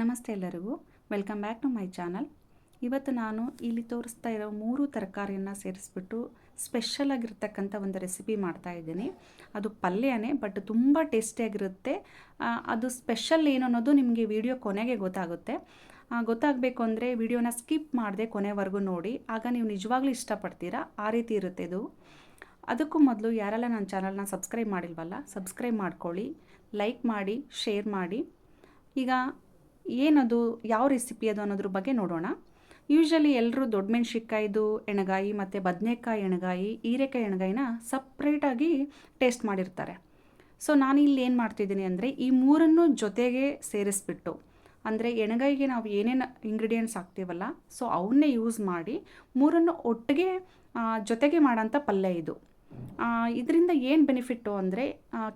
ನಮಸ್ತೆ ಎಲ್ಲರಿಗೂ. Welcome back to my channel ಇವತ್ತು ನಾನು ಇಲ್ಲಿ ತೋರಿಸ್ತಾ ಇರೋ ಮೂರು ತರಕಾರಿಯನ್ನು ಸೇರಿಸ್ಬಿಟ್ಟು ಸ್ಪೆಷಲ್ ಆಗಿರ್ತಕ್ಕಂಥ ಒಂದು ರೆಸಿಪಿ ಮಾಡ್ತಾ ಇದ್ದೀನಿ. ಅದು ಪಲ್ಯನೇ ಬಟ್ ತುಂಬ ಟೇಸ್ಟಿಯಾಗಿರುತ್ತೆ ಅದು ಸ್ಪೆಷಲ್ ಏನು ಅನ್ನೋದು ನಿಮಗೆ ವಿಡಿಯೋ ಕೊನೆಗೆ ಗೊತ್ತಾಗುತ್ತೆ. ಗೊತ್ತಾಗಬೇಕು ಅಂದರೆ ವಿಡಿಯೋನ ಸ್ಕಿಪ್ ಮಾಡದೆ ಕೊನೆವರೆಗೂ ನೋಡಿ. ಆಗ ನೀವು ನಿಜವಾಗ್ಲೂ ಇಷ್ಟಪಡ್ತೀರಾ? ಆ ರೀತಿ ಇರುತ್ತೆ ಇದು. ಅದಕ್ಕೂ ಮೊದಲು ಯಾರೆಲ್ಲ ನನ್ನ ಚಾನಲ್ನ ಸಬ್ಸ್ಕ್ರೈಬ್ ಮಾಡಿಲ್ವಲ್ಲ ಸಬ್ಸ್ಕ್ರೈಬ್ ಮಾಡ್ಕೊಳ್ಳಿ. ಲೈಕ್ ಮಾಡಿ ಶೇರ್ ಮಾಡಿ. ಈಗ ಏನದು, ಯಾವ ರೆಸಿಪಿ ಅದು ಅನ್ನೋದ್ರ ಬಗ್ಗೆ ನೋಡೋಣ. ಯೂಶ್ವಲಿ ಎಲ್ಲರೂ ದೊಡ್ಡ ಮೆಣಸಿನ್ಕಾಯ್ದು ಎಣಗಾಯಿ ಮತ್ತು ಬದನೆಕಾಯಿ ಎಣಗಾಯಿ, ಹೀರೆಕಾಯಿ ಎಣಗಾಯಿನ ಸಪ್ರೇಟಾಗಿ ಟೇಸ್ಟ್ ಮಾಡಿರ್ತಾರೆ. ಸೊ ನಾನು ಇಲ್ಲಿ ಏನು ಮಾಡ್ತಿದ್ದೀನಿ ಅಂದರೆ, ಈ ಮೂರನ್ನು ಜೊತೆಗೆ ಸೇರಿಸ್ಬಿಟ್ಟು, ಅಂದರೆ ಎಣಗಾಯಿಗೆ ನಾವು ಏನೇನು ಇಂಗ್ರೀಡಿಯೆಂಟ್ಸ್ ಹಾಕ್ತೀವಲ್ಲ ಸೊ ಅವನ್ನೇ ಯೂಸ್ ಮಾಡಿ ಮೂರನ್ನು ಒಟ್ಟಿಗೆ ಜೊತೆಗೆ ಮಾಡೋಂಥ ಪಲ್ಯ ಇದು. ಇದರಿಂದ ಏನು ಬೆನಿಫಿಟ್ಟು ಅಂದರೆ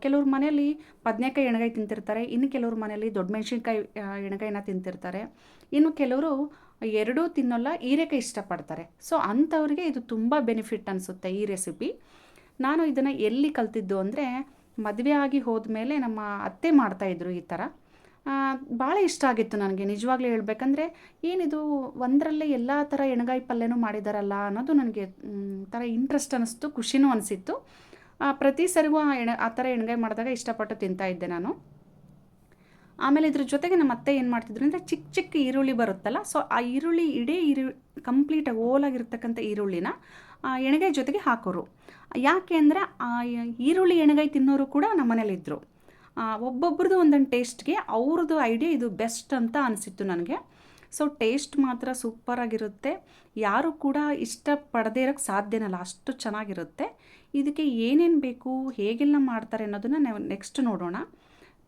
ಕೆಲವ್ರ ಮನೆಯಲ್ಲಿ ಬದನೆಕಾಯಿ ಎಣ್ಗಾಯಿ ತಿಂತಿರ್ತಾರೆ, ಇನ್ನು ಕೆಲವ್ರ ಮನೆಯಲ್ಲಿ ದೊಡ್ಡ ಮೆಣಸಿನ್ಕಾಯಿ ಎಣ್ಗಾಯಿನ ತಿಂತಿರ್ತಾರೆ. ಇನ್ನು ಕೆಲವರು ಎರಡೂ ತಿನ್ನೋಲ್ಲ, ಹೀರೆಕಾಯಿ ಇಷ್ಟಪಡ್ತಾರೆ. ಸೊ ಅಂಥವ್ರಿಗೆ ಇದು ತುಂಬ ಬೆನಿಫಿಟ್ ಅನಿಸುತ್ತೆ ಈ ರೆಸಿಪಿ ನಾನು ಇದನ್ನು ಎಲ್ಲಿ ಕಲ್ತಿದ್ದು ಅಂದರೆ, ಮದುವೆ ಆಗಿ ಹೋದ ಮೇಲೆ ನಮ್ಮ ಅತ್ತೆ ಮಾಡ್ತಾಯಿದ್ರು ಈ ಥರ ಭಾಳ ಇಷ್ಟ ಆಗಿತ್ತು ನನಗೆ. ನಿಜವಾಗ್ಲೂ ಹೇಳಬೇಕಂದ್ರೆ ಏನಿದು, ಒಂದರಲ್ಲೇ ಎಲ್ಲ ಥರ ಎಣ್ಗಾಯಿ ಪಲ್ಯನೂ ಮಾಡಿದಾರಲ್ಲ ಅನ್ನೋದು ನನಗೆ ಥರ ಇಂಟ್ರೆಸ್ಟ್ ಅನ್ನಿಸ್ತು, ಖುಷಿನೂ ಅನಿಸಿತ್ತು. ಪ್ರತಿ ಸರಿಗೂ ಆ ಎಣ, ಆ ಥರ ಎಣ್ಗಾಯಿ ಮಾಡಿದಾಗ ಇಷ್ಟಪಟ್ಟು ತಿಂತಾ ಇದ್ದೆ ನಾನು. ಆಮೇಲೆ ಇದ್ರ ಜೊತೆಗೆ ನಮ್ಮ ಅತ್ತೆ ಏನು ಮಾಡ್ತಿದ್ರು ಅಂದರೆ ಚಿಕ್ಕ ಚಿಕ್ಕ ಈರುಳ್ಳಿ ಬರುತ್ತಲ್ಲ ಸೊ ಆ ಈರುಳ್ಳಿ ಇಡೀ ಈರು ಕಂಪ್ಲೀಟಾಗಿ ಓಲಾಗಿರ್ತಕ್ಕಂಥ ಈರುಳ್ಳಿನ ಎಣ್ಗಾಯಿ ಜೊತೆಗೆ ಹಾಕೋರು. ಯಾಕೆ ಅಂದರೆ ಆ ಈರುಳ್ಳಿ ಎಣ್ಗಾಯಿ ತಿನ್ನೋರು ಕೂಡ ನಮ್ಮ ಮನೇಲಿದ್ದರು ಒಬ್ಬೊಬ್ರದ್ದು ಒಂದೊಂದು ಟೇಸ್ಟ್ಗೆ ಅವ್ರದ್ದು ಐಡಿಯಾ ಇದು ಬೆಸ್ಟ್ ಅಂತ ಅನಿಸಿತ್ತು ನನಗೆ. ಸೊ, ಟೇಸ್ಟ್ ಮಾತ್ರ ಸೂಪರಾಗಿರುತ್ತೆ. ಯಾರು ಕೂಡ ಇಷ್ಟಪಡದೇ ಇರೋಕ್ಕೆ ಸಾಧ್ಯನಲ್ಲ ಅಷ್ಟು ಚೆನ್ನಾಗಿರುತ್ತೆ. ಇದಕ್ಕೆ ಏನೇನು ಬೇಕು, ಹೇಗೆಲ್ಲ ಮಾಡ್ತಾರೆ ಅನ್ನೋದನ್ನು ನಾವು ನೆಕ್ಸ್ಟ್ ನೋಡೋಣ.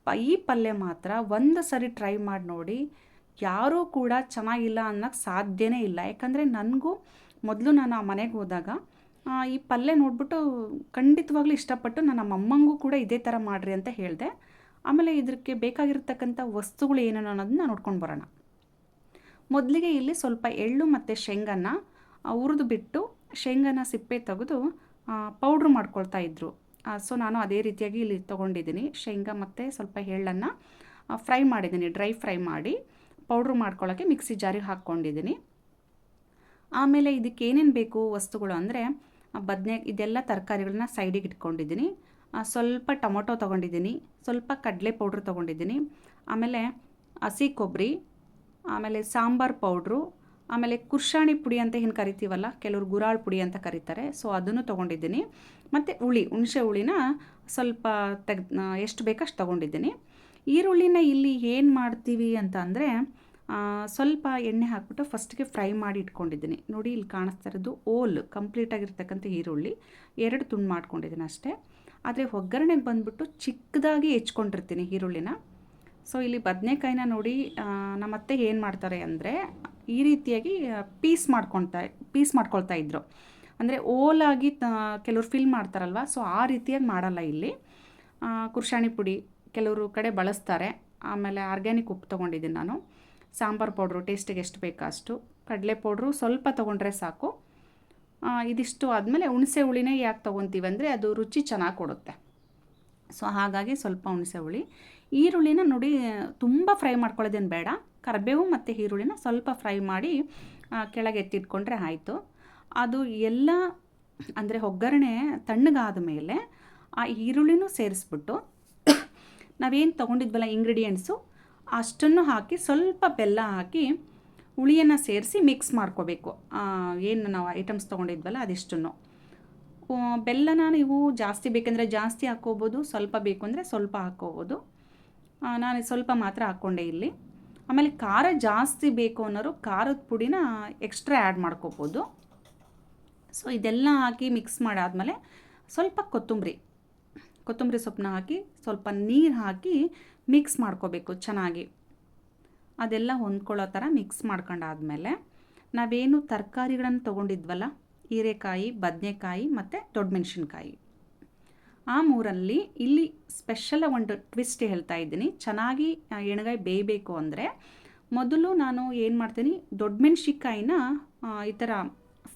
ಪ ಈ ಪಲ್ಯ ಮಾತ್ರ ಒಂದು ಸರಿ ಟ್ರೈ ಮಾಡಿ ನೋಡಿ, ಯಾರೂ ಕೂಡ ಚೆನ್ನಾಗಿಲ್ಲ ಅನ್ನೋಕ್ಕೆ ಸಾಧ್ಯನೇ ಇಲ್ಲ. ಯಾಕಂದರೆ ನನಗೂ ಮೊದಲು ನಾನು ಆ ಮನೆಗೆ ಹೋದಾಗ ಈ ಪಲ್ಯ ನೋಡ್ಬಿಟ್ಟು ಖಂಡಿತವಾಗ್ಲೂ ಇಷ್ಟಪಟ್ಟು ನಾನು ನಮ್ಮ ಅಮ್ಮಂಗೂ ಕೂಡ ಇದೇ ಥರ ಮಾಡಿರಿ ಅಂತ ಹೇಳಿದೆ. ಆಮೇಲೆ ಇದಕ್ಕೆ ಬೇಕಾಗಿರ್ತಕ್ಕಂಥ ವಸ್ತುಗಳು ಏನೇನು ಅನ್ನೋದನ್ನ ನೋಡ್ಕೊಂಡು ಬರೋಣ. ಮೊದಲಿಗೆ ಇಲ್ಲಿ ಸ್ವಲ್ಪ ಎಳ್ಳು ಮತ್ತು ಶೇಂಗನ ಹುರಿದು ಬಿಟ್ಟು ಶೇಂಗನ ಸಿಪ್ಪೆ ತೆಗೆದು ಪೌಡ್ರ್ ಮಾಡ್ಕೊಳ್ತಾ ಇದ್ರು. ಸೊ ನಾನು ಅದೇ ರೀತಿಯಾಗಿ ಇಲ್ಲಿ ತೊಗೊಂಡಿದ್ದೀನಿ. ಶೇಂಗಾ ಮತ್ತು ಸ್ವಲ್ಪ ಎಳ್ಳನ್ನು ಫ್ರೈ ಮಾಡಿದ್ದೀನಿ. ಡ್ರೈ ಫ್ರೈ ಮಾಡಿ ಪೌಡ್ರ್ ಮಾಡ್ಕೊಳ್ಳೋಕ್ಕೆ ಮಿಕ್ಸಿ ಜಾರಿಗೆ ಹಾಕ್ಕೊಂಡಿದ್ದೀನಿ. ಆಮೇಲೆ ಇದಕ್ಕೆ ಏನೇನು ಬೇಕು ವಸ್ತುಗಳು ಅಂದರೆ ಬದನೆ, ಇದೆಲ್ಲ ತರಕಾರಿಗಳನ್ನ ಸೈಡಿಗೆ ಇಟ್ಕೊಂಡಿದ್ದೀನಿ. ಸ್ವಲ್ಪ ಟೊಮೊಟೊ ತೊಗೊಂಡಿದ್ದೀನಿ, ಸ್ವಲ್ಪ ಕಡಲೆ ಪೌಡ್ರ್ ತೊಗೊಂಡಿದ್ದೀನಿ, ಆಮೇಲೆ ಹಸಿ ಕೊಬ್ಬರಿ ಆಮೇಲೆ ಸಾಂಬಾರ್ ಪೌಡ್ರು ಆಮೇಲೆ ಕುರ್ಷಾಣಿ ಪುಡಿ ಅಂತ ಏನು ಕರಿತೀವಲ್ಲ, ಕೆಲವರು ಗುರಾಳ್ ಪುಡಿ ಅಂತ ಕರೀತಾರೆ ಸೊ ಅದನ್ನು ತೊಗೊಂಡಿದ್ದೀನಿ. ಮತ್ತು ಹುಳಿ, ಹುಣಸೆ ಹುಳಿನ ಸ್ವಲ್ಪ ತೆಗ್ ಎಷ್ಟು ಬೇಕಷ್ಟು ತೊಗೊಂಡಿದ್ದೀನಿ. ಈರುಳ್ಳಿನ ಇಲ್ಲಿ ಏನು ಮಾಡ್ತೀವಿ ಅಂತ ಅಂದರೆ ಸ್ವಲ್ಪ ಎಣ್ಣೆ ಹಾಕ್ಬಿಟ್ಟು ಫಸ್ಟ್ಗೆ ಫ್ರೈ ಮಾಡಿ ಇಟ್ಕೊಂಡಿದ್ದೀನಿ. ನೋಡಿ, ಇಲ್ಲಿ ಕಾಣಿಸ್ತಾ ಇರೋದು ಓಲ್ ಕಂಪ್ಲೀಟಾಗಿರ್ತಕ್ಕಂಥ ಈರುಳ್ಳಿ. ಎರಡು ತುಂಡು ಮಾಡ್ಕೊಂಡಿದ್ದೀನಿ ಅಷ್ಟೇ. ಆದರೆ ಒಗ್ಗರಣೆಗೆ ಬಂದುಬಿಟ್ಟು ಚಿಕ್ಕದಾಗಿ ಹೆಚ್ಕೊಂಡಿರ್ತೀನಿ ಈರುಳ್ಳಿನ. ಸೊ ಇಲ್ಲಿ ಬದನೆಕಾಯಿನ ನೋಡಿ ನಮ್ಮತ್ತೆ ಏನು ಮಾಡ್ತಾರೆ ಅಂದರೆ, ಈ ರೀತಿಯಾಗಿ ಪೀಸ್ ಮಾಡ್ಕೊಳ್ತಾ ಪೀಸ್ ಮಾಡ್ಕೊಳ್ತಾ ಇದ್ರು. ಅಂದರೆ ಓಲಾಗಿ ಕೆಲವರು ಫಿಲ್ ಮಾಡ್ತಾರಲ್ವ ಸೊ ಆ ರೀತಿಯಾಗಿ ಮಾಡಲ್ಲ ಇಲ್ಲಿ. ಕುರ್ಷಾಣಿ ಪುಡಿ ಕೆಲವರು ಕಡೆ ಬಳಸ್ತಾರೆ. ಆಮೇಲೆ ಆರ್ಗ್ಯಾನಿಕ್ ಉಪ್ಪು ತೊಗೊಂಡಿದ್ದೀನಿ ನಾನು. ಸಾಂಬಾರು ಪೌಡ್ರು, ಟೇಸ್ಟಿಗೆ ಎಷ್ಟು ಬೇಕೋ ಅಷ್ಟು. ಕಡಲೆ ಪೌಡ್ರು ಸ್ವಲ್ಪ ತೊಗೊಂಡ್ರೆ ಸಾಕು. ಇದಿಷ್ಟು ಆದಮೇಲೆ ಹುಣಸೆ ಹುಳಿನೇ ಯಾಕೆ ತೊಗೊತೀವಿ ಅಂದರೆ ಅದು ರುಚಿ ಚೆನ್ನಾಗಿ ಕೊಡುತ್ತೆ. ಸೊ, ಹಾಗಾಗಿ ಸ್ವಲ್ಪ ಹುಣಸೆ ಹುಳಿ. ಈರುಳ್ಳಿನ ನೋಡಿ, ತುಂಬ ಫ್ರೈ ಮಾಡ್ಕೊಳ್ಳೋದೇನು ಬೇಡ. ಕರಿಬೇವು ಮತ್ತು ಈರುಳ್ಳಿನ ಸ್ವಲ್ಪ ಫ್ರೈ ಮಾಡಿ ಕೆಳಗೆ ಎತ್ತಿಟ್ಕೊಂಡ್ರೆ ಆಯಿತು. ಅದು ಎಲ್ಲ, ಅಂದರೆ ಒಗ್ಗರಣೆ ತಣ್ಣಗಾದ ಮೇಲೆ ಆ ಈರುಳ್ಳಿನೂ ಸೇರಿಸ್ಬಿಟ್ಟು ನಾವೇನು ತೊಗೊಂಡಿದ್ವಲ್ಲ ಇಂಗ್ರೀಡಿಯೆಂಟ್ಸು ಅಷ್ಟನ್ನು ಹಾಕಿ ಸ್ವಲ್ಪ ಬೆಲ್ಲ ಹಾಕಿ ಹುಳಿಯನ್ನು ಸೇರಿಸಿ ಮಿಕ್ಸ್ ಮಾಡ್ಕೋಬೇಕು. ಏನು ನಾವು ಐಟಮ್ಸ್ ತೊಗೊಂಡಿದ್ವಲ್ಲ ಅದಿಷ್ಟನ್ನು. ಬೆಲ್ಲ ನೀವು ಜಾಸ್ತಿ ಬೇಕಂದರೆ ಜಾಸ್ತಿ ಹಾಕ್ಕೋಬೋದು, ಸ್ವಲ್ಪ ಬೇಕು ಅಂದರೆ ಸ್ವಲ್ಪ ಹಾಕ್ಕೋಬೋದು. ನಾನು ಸ್ವಲ್ಪ ಮಾತ್ರ ಹಾಕ್ಕೊಂಡೆ ಇಲ್ಲಿ. ಆಮೇಲೆ ಖಾರ ಜಾಸ್ತಿ ಬೇಕು ಅನ್ನೋರು ಖಾರದ ಪುಡಿನ ಎಕ್ಸ್ಟ್ರಾ ಆ್ಯಡ್ ಮಾಡ್ಕೋಬೋದು. ಸೊ ಇದೆಲ್ಲ ಹಾಕಿ ಮಿಕ್ಸ್ ಮಾಡಾದಮೇಲೆ ಸ್ವಲ್ಪ ಕೊತ್ತಂಬರಿ. ಕೊತ್ತಂಬರಿ ಸೊಪ್ಪನ್ನ ಹಾಕಿ ಸ್ವಲ್ಪ ನೀರು ಹಾಕಿ ಮಿಕ್ಸ್ ಮಾಡ್ಕೋಬೇಕು ಚೆನ್ನಾಗಿ. ಅದೆಲ್ಲ ಹೊಂದ್ಕೊಳ್ಳೋ ಥರ ಮಿಕ್ಸ್ ಮಾಡ್ಕೊಂಡಾದ್ಮೇಲೆ ನಾವೇನು ತರಕಾರಿಗಳನ್ನು ತೊಗೊಂಡಿದ್ವಲ್ಲ, ಹೀರೆಕಾಯಿ, ಬದನೆಕಾಯಿ ಮತ್ತು ದೊಡ್ಡ ಮೆಣಸಿನ್ಕಾಯಿ ಆ ಮೂರಲ್ಲಿ ಇಲ್ಲಿ ಸ್ಪೆಷಲ್ ಒಂದು ಟ್ವಿಸ್ಟ್ ಹೇಳ್ತಾ ಇದ್ದೀನಿ. ಚೆನ್ನಾಗಿ ಎಣ್ಗಾಯಿ ಬೇಯಬೇಕು ಅಂದರೆ ಮೊದಲು ನಾನು ಏನು ಮಾಡ್ತೀನಿ ದೊಡ್ಡ ಮೆಣಸಿನ್ಕಾಯಿನ ಈ ಥರ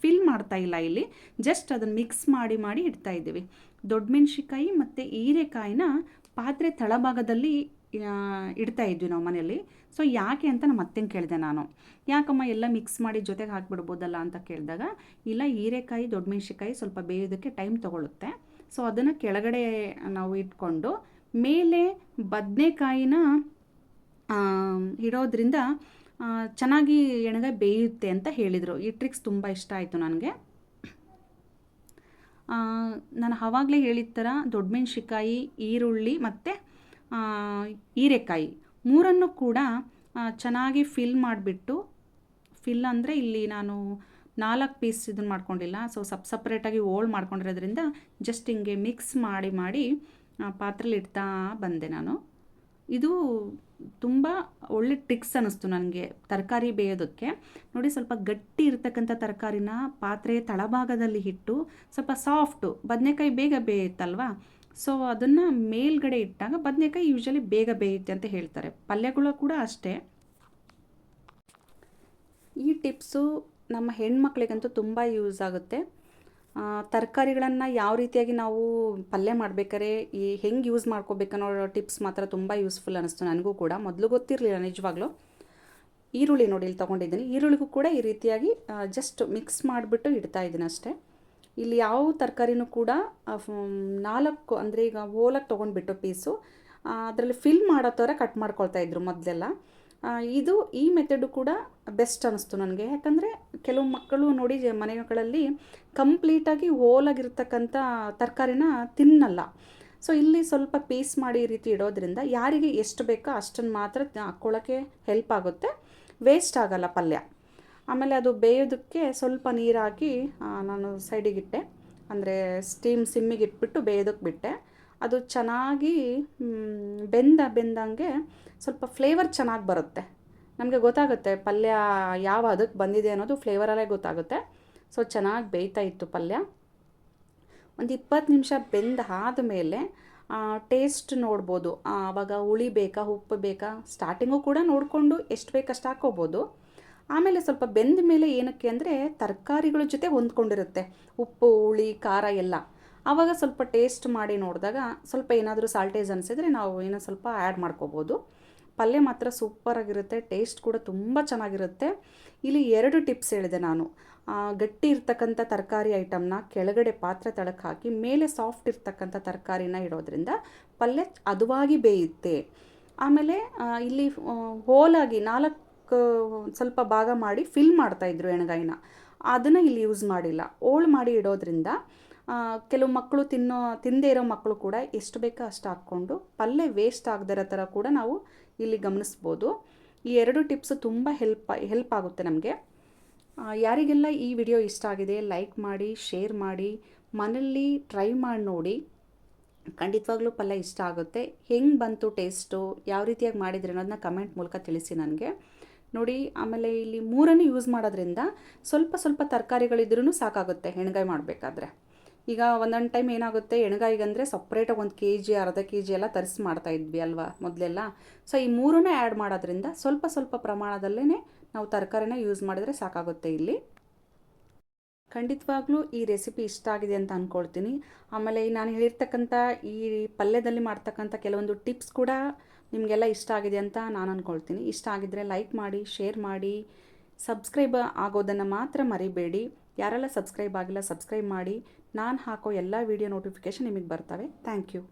ಫಿಲ್ ಮಾಡ್ತಾ ಇಲ್ಲ ಇಲ್ಲಿ. ಜಸ್ಟ್ ಅದನ್ನು ಮಿಕ್ಸ್ ಮಾಡಿ ಮಾಡಿ ಇಡ್ತಾ ಇದ್ದೀವಿ. ದೊಡ್ಡ ಮೆಣಸಿನ್ಕಾಯಿ ಮತ್ತು ಹೀರೆಕಾಯಿನ ಪಾತ್ರೆ ತಳಭಾಗದಲ್ಲಿ ಇಡ್ತಾ ಇದ್ವಿ ನಾವು ಮನೆಯಲ್ಲಿ. ಸೊ ಯಾಕೆ ಅಂತ ನಮ್ಮ ಅತ್ತೆಂಗೆ ಕೇಳಿದೆ ನಾನು. ಯಾಕಮ್ಮ ಎಲ್ಲ ಮಿಕ್ಸ್ ಮಾಡಿ ಜೊತೆಗೆ ಹಾಕಿಬಿಡ್ಬೋದಲ್ಲ ಅಂತ ಕೇಳಿದಾಗ, ಇಲ್ಲ ಹೀರೆಕಾಯಿ ದೊಡ್ಡ ಮೆಣಸಿಕಾಯಿ ಸ್ವಲ್ಪ ಬೇಯೋದಕ್ಕೆ ಟೈಮ್ ತೊಗೊಳುತ್ತೆ. ಸೊ ಅದನ್ನು ಕೆಳಗಡೆ ನಾವು ಇಟ್ಕೊಂಡು, ಮೇಲೆ ಬದನೆಕಾಯಿನ ಇಡೋದ್ರಿಂದ ಚೆನ್ನಾಗಿ ಎಣಗ ಬೇಯುತ್ತೆ ಅಂತ ಹೇಳಿದರು. ಈ ಟ್ರಿಕ್ಸ್ ತುಂಬ ಇಷ್ಟ ಆಯಿತು ನನಗೆ. ನಾನು ಆವಾಗಲೇ ಹೇಳಿದ ಥರ ದೊಡ್ಡ ಮೆಣಸಿಕಾಯಿ ಈರುಳ್ಳಿ ಮತ್ತು ಹೀರೆಕಾಯಿ. ಮೂರನ್ನು ಕೂಡ ಚೆನ್ನಾಗಿ ಫಿಲ್ ಮಾಡಿಬಿಟ್ಟು ಫಿಲ್ ಅಂದರೆ ಇಲ್ಲಿ ನಾನು ನಾಲ್ಕು ಪೀಸ್ ಇದನ್ನು ಮಾಡ್ಕೊಂಡಿಲ್ಲ. ಸೊ ಸಪ್ ಸಪ್ರೇಟಾಗಿ ಓಲ್ಡ್ ಮಾಡ್ಕೊಂಡಿರೋದ್ರಿಂದ ಜಸ್ಟ್ ಹಿಂಗೆ ಮಿಕ್ಸ್ ಮಾಡಿ ಮಾಡಿ ಪಾತ್ರೆಲಿ ಇಡ್ತಾ ಬಂದೆ ನಾನು. ಇದು ತುಂಬ ಒಳ್ಳೆ ಟ್ರಿಕ್ಸ್ ಅನ್ನಿಸ್ತು ನನಗೆ ತರಕಾರಿ ಬೇಯೋದಕ್ಕೆ. ನೋಡಿ, ಸ್ವಲ್ಪ ಗಟ್ಟಿ ಇರ್ತಕ್ಕಂಥ ತರಕಾರಿನ ಪಾತ್ರೆ ತಳಭಾಗದಲ್ಲಿ ಇಟ್ಟು, ಸ್ವಲ್ಪ ಸಾಫ್ಟು ಬದನೆಕಾಯಿ ಬೇಗ ಬೇಯುತ್ತಲ್ವಾ? ಸೊ ಅದನ್ನು ಮೇಲ್ಗಡೆ ಇಟ್ಟಾಗ ಬದನೆಕಾಯಿ ಯೂಶಲಿ ಬೇಗ ಬೇಯುತ್ತೆ ಅಂತ ಹೇಳ್ತಾರೆ. ಪಲ್ಯಗಳು ಕೂಡ ಅಷ್ಟೇ. ಈ ಟಿಪ್ಸು ನಮ್ಮ ಹೆಣ್ಮಕ್ಳಿಗಂತೂ ತುಂಬ ಯೂಸ್ ಆಗುತ್ತೆ. ತರಕಾರಿಗಳನ್ನು ಯಾವ ರೀತಿಯಾಗಿ ನಾವು ಪಲ್ಯ ಮಾಡ್ಬೇಕಾದ್ರೆ ಈ ಹೆಂಗೆ ಯೂಸ್ ಮಾಡ್ಕೋಬೇಕನ್ನೋ ಟಿಪ್ಸ್ ಮಾತ್ರ ತುಂಬ ಯೂಸ್ಫುಲ್ ಅನ್ನಿಸ್ತು ನನಗೂ ಕೂಡ. ಮೊದಲು ಗೊತ್ತಿರಲಿಲ್ಲ ನಿಜವಾಗ್ಲೂ. ಈರುಳ್ಳಿ ನೋಡಿ ಇಲ್ಲಿ ತೊಗೊಂಡಿದ್ದೀನಿ. ಈರುಳ್ಳಿಗೂ ಕೂಡ ಈ ರೀತಿಯಾಗಿ ಜಸ್ಟ್ ಮಿಕ್ಸ್ ಮಾಡಿಬಿಟ್ಟು ಇಡ್ತಾ ಇದ್ದೀನಿ ಅಷ್ಟೇ. ಇಲ್ಲಿ ಯಾವ ತರಕಾರಿನೂ ಕೂಡ ನಾಲ್ಕು ಅಂದರೆ ಈಗ ಹೋಲಕ್ಕೆ ತೊಗೊಂಡ್ಬಿಟ್ಟು ಪೀಸು ಅದರಲ್ಲಿ ಫಿಲ್ ಮಾಡೋ ಥರ ಕಟ್ ಮಾಡ್ಕೊಳ್ತಾ ಇದ್ರು ಮೊದಲೆಲ್ಲ. ಇದು ಈ ಮೆಥಡು ಕೂಡ ಬೆಸ್ಟ್ ಅನ್ನಿಸ್ತು ನನಗೆ. ಯಾಕಂದರೆ ಕೆಲವು ಮಕ್ಕಳು ನೋಡಿ ಮನೆಗಳಲ್ಲಿ ಕಂಪ್ಲೀಟಾಗಿ ಹೋಲಾಗಿರ್ತಕ್ಕಂಥ ತರಕಾರಿನ ತಿನ್ನಲ್ಲ. ಸೊ ಇಲ್ಲಿ ಸ್ವಲ್ಪ ಪೀಸ್ ಮಾಡಿ ಈ ರೀತಿ ಇಡೋದ್ರಿಂದ ಯಾರಿಗೆ ಎಷ್ಟು ಬೇಕೋ ಅಷ್ಟನ್ನು ಮಾತ್ರ ಹಾಕ್ಕೊಳ್ಳೋಕ್ಕೆ ಹೆಲ್ಪ್ ಆಗುತ್ತೆ. ವೇಸ್ಟ್ ಆಗಲ್ಲ ಪಲ್ಯ. ಆಮೇಲೆ ಅದು ಬೇಯೋದಕ್ಕೆ ಸ್ವಲ್ಪ ನೀರು ಹಾಕಿ ನಾನು ಸೈಡಿಗಿಟ್ಟೆ ಅಂದರೆ ಸ್ಟೀಮ್ ಸಿಮ್ಮಿಗೆ ಇಟ್ಬಿಟ್ಟು ಬೇಯೋದಕ್ಕೆ ಬಿಟ್ಟೆ. ಅದು ಚೆನ್ನಾಗಿ ಬೆಂದ ಬೆಂದಂಗೆ ಸ್ವಲ್ಪ ಫ್ಲೇವರ್ ಚೆನ್ನಾಗಿ ಬರುತ್ತೆ. ನಮಗೆ ಗೊತ್ತಾಗುತ್ತೆ ಪಲ್ಯ ಯಾವ ಅದಕ್ಕೆ ಬಂದಿದೆ ಅನ್ನೋದು ಫ್ಲೇವರಲ್ಲೇ ಗೊತ್ತಾಗುತ್ತೆ. ಸೊ ಚೆನ್ನಾಗಿ ಬೇಯ್ತಾ ಇತ್ತು ಪಲ್ಯ. ಒಂದು ಇಪ್ಪತ್ತು ನಿಮಿಷ ಬೆಂದ ಆದಮೇಲೆ ಟೇಸ್ಟ್ ನೋಡ್ಬೋದು. ಆವಾಗ ಹುಳಿ ಬೇಕಾ, ಉಪ್ಪು ಬೇಕಾ ಸ್ಟಾರ್ಟಿಂಗು ಕೂಡ ನೋಡಿಕೊಂಡು ಎಷ್ಟು ಬೇಕಷ್ಟು ಹಾಕೋಬೋದು. ಆಮೇಲೆ ಸ್ವಲ್ಪ ಬೆಂದ ಮೇಲೆ ಏನಕ್ಕೆ ಅಂದರೆ ತರಕಾರಿಗಳ ಜೊತೆ ಹೊಂದ್ಕೊಂಡಿರುತ್ತೆ. ಉಪ್ಪು, ಹುಳಿ, ಖಾರ ಎಲ್ಲ. ಆವಾಗ ಸ್ವಲ್ಪ ಟೇಸ್ಟ್ ಮಾಡಿ ನೋಡಿದಾಗ ಸ್ವಲ್ಪ ಏನಾದರೂ ಸಾಲ್ಟೇಜ್ ಅನಿಸಿದ್ರೆ ನಾವು ಏನೋ ಸ್ವಲ್ಪ ಆ್ಯಡ್ ಮಾಡ್ಕೋಬೋದು. ಪಲ್ಯ ಮಾತ್ರ ಸೂಪರಾಗಿರುತ್ತೆ ಟೇಸ್ಟ್ ಕೂಡ ತುಂಬ ಚೆನ್ನಾಗಿರುತ್ತೆ. ಇಲ್ಲಿ ಎರಡು ಟಿಪ್ಸ್ ಹೇಳಿದೆ ನಾನು. ಗಟ್ಟಿ ಇರ್ತಕ್ಕಂಥ ತರಕಾರಿ ಐಟಮ್ನ ಕೆಳಗಡೆ ಪಾತ್ರೆ ತಳಕ್ಕೆ ಹಾಕಿ, ಮೇಲೆ ಸಾಫ್ಟ್ ಇರ್ತಕ್ಕಂಥ ತರಕಾರಿನ ಇಡೋದ್ರಿಂದ ಪಲ್ಯ ಅದುವಾಗಿ ಬೇಯುತ್ತೆ. ಆಮೇಲೆ ಇಲ್ಲಿ ಹೋಲಾಗಿ ನಾಲ್ಕು ಸ್ವಲ್ಪ ಭಾಗ ಮಾಡಿ ಫಿಲ್ ಮಾಡ್ತಾಯಿದ್ರು ಎಣ್ಗಾಯಿನ. ಅದನ್ನು ಇಲ್ಲಿ ಯೂಸ್ ಮಾಡಿಲ್ಲ. ಓಳ್ ಮಾಡಿ ಇಡೋದ್ರಿಂದ ಕೆಲವು ಮಕ್ಕಳು ತಿನ್ನೋ ತಿಂದೇ ಇರೋ ಮಕ್ಕಳು ಕೂಡ ಎಷ್ಟು ಬೇಕೋ ಅಷ್ಟು ಹಾಕ್ಕೊಂಡು ಪಲ್ಯ ವೇಸ್ಟ್ ಆಗದಿರೋ ಥರ ಕೂಡ ನಾವು ಇಲ್ಲಿ ಗಮನಿಸ್ಬೋದು. ಈ ಎರಡು ಟಿಪ್ಸು ತುಂಬ ಹೆಲ್ಪ್ ಹೆಲ್ಪ್ ಆಗುತ್ತೆ ನಮಗೆ. ಯಾರಿಗೆಲ್ಲ ಈ ವಿಡಿಯೋ ಇಷ್ಟ ಆಗಿದೆ ಲೈಕ್ ಮಾಡಿ ಶೇರ್ ಮಾಡಿ, ಮನೆಯಲ್ಲಿ ಟ್ರೈ ಮಾಡಿ ನೋಡಿ, ಖಂಡಿತವಾಗ್ಲೂ ಪಲ್ಯ ಇಷ್ಟ ಆಗುತ್ತೆ. ಹೆಂಗೆ ಬಂತು ಟೇಸ್ಟು ಯಾವ ರೀತಿಯಾಗಿ ಮಾಡಿದ್ರಿ ಅನ್ನೋದನ್ನ ಕಮೆಂಟ್ ಮೂಲಕ ತಿಳಿಸಿ ನನಗೆ. ನೋಡಿ, ಆಮೇಲೆ ಇಲ್ಲಿ ಮೂರನ್ನು ಯೂಸ್ ಮಾಡೋದ್ರಿಂದ ಸ್ವಲ್ಪ ಸ್ವಲ್ಪ ತರಕಾರಿಗಳಿದ್ರೂ ಸಾಕಾಗುತ್ತೆ ಎಣ್ಗಾಯಿ ಮಾಡಬೇಕಾದ್ರೆ. ಈಗ ಒಂದೊಂದು ಟೈಮ್ ಏನಾಗುತ್ತೆ, ಎಣ್ಗಾಯಿಗಂದರೆ ಸಪ್ರೇಟಾಗಿ ಒಂದು ಕೆ ಜಿ ಅರ್ಧ ಕೆ ಜಿ ಎಲ್ಲ ತರಿಸಿ ಮಾಡ್ತಾ ಇದ್ವಿ ಅಲ್ವಾ ಮೊದಲೆಲ್ಲ. ಸೊ ಈ ಮೂರನ್ನೇ ಆ್ಯಡ್ ಮಾಡೋದ್ರಿಂದ ಸ್ವಲ್ಪ ಸ್ವಲ್ಪ ಪ್ರಮಾಣದಲ್ಲೇ ನಾವು ತರಕಾರಿನ ಯೂಸ್ ಮಾಡಿದರೆ ಸಾಕಾಗುತ್ತೆ ಇಲ್ಲಿ. ಖಂಡಿತವಾಗ್ಲೂ ಈ ರೆಸಿಪಿ ಇಷ್ಟ ಆಗಿದೆ ಅಂತ ಅಂದ್ಕೊಳ್ತೀನಿ ಆಮೇಲೆ ನಾನು ಹೇಳಿರ್ತಕ್ಕಂಥ ಈ ಪಲ್ಯದಲ್ಲಿ ಮಾಡ್ತಕ್ಕಂಥ ಕೆಲವೊಂದು ಟಿಪ್ಸ್ ಕೂಡ ನಿಮಗೆಲ್ಲ ಇಷ್ಟ ಆಗಿದೆ ಅಂತ ನಾನು ಅಂದ್ಕೊಳ್ತೀನಿ ಇಷ್ಟ ಆಗಿದ್ದರೆ ಲೈಕ್ ಮಾಡಿ ಶೇರ್ ಮಾಡಿ ಸಬ್ಸ್ಕ್ರೈಬ್ ಆಗೋದನ್ನು ಮಾತ್ರ ಮರಿಬೇಡಿ. ಯಾರೆಲ್ಲ ಸಬ್ಸ್ಕ್ರೈಬ್ ಆಗಿಲ್ಲ ಸಬ್ಸ್ಕ್ರೈಬ್ ಮಾಡಿ. ನಾನು ಹಾಕೋ ಎಲ್ಲ ವಿಡಿಯೋ ನೋಟಿಫಿಕೇಷನ್ ನಿಮಗೆ ಬರ್ತವೆ. Thank you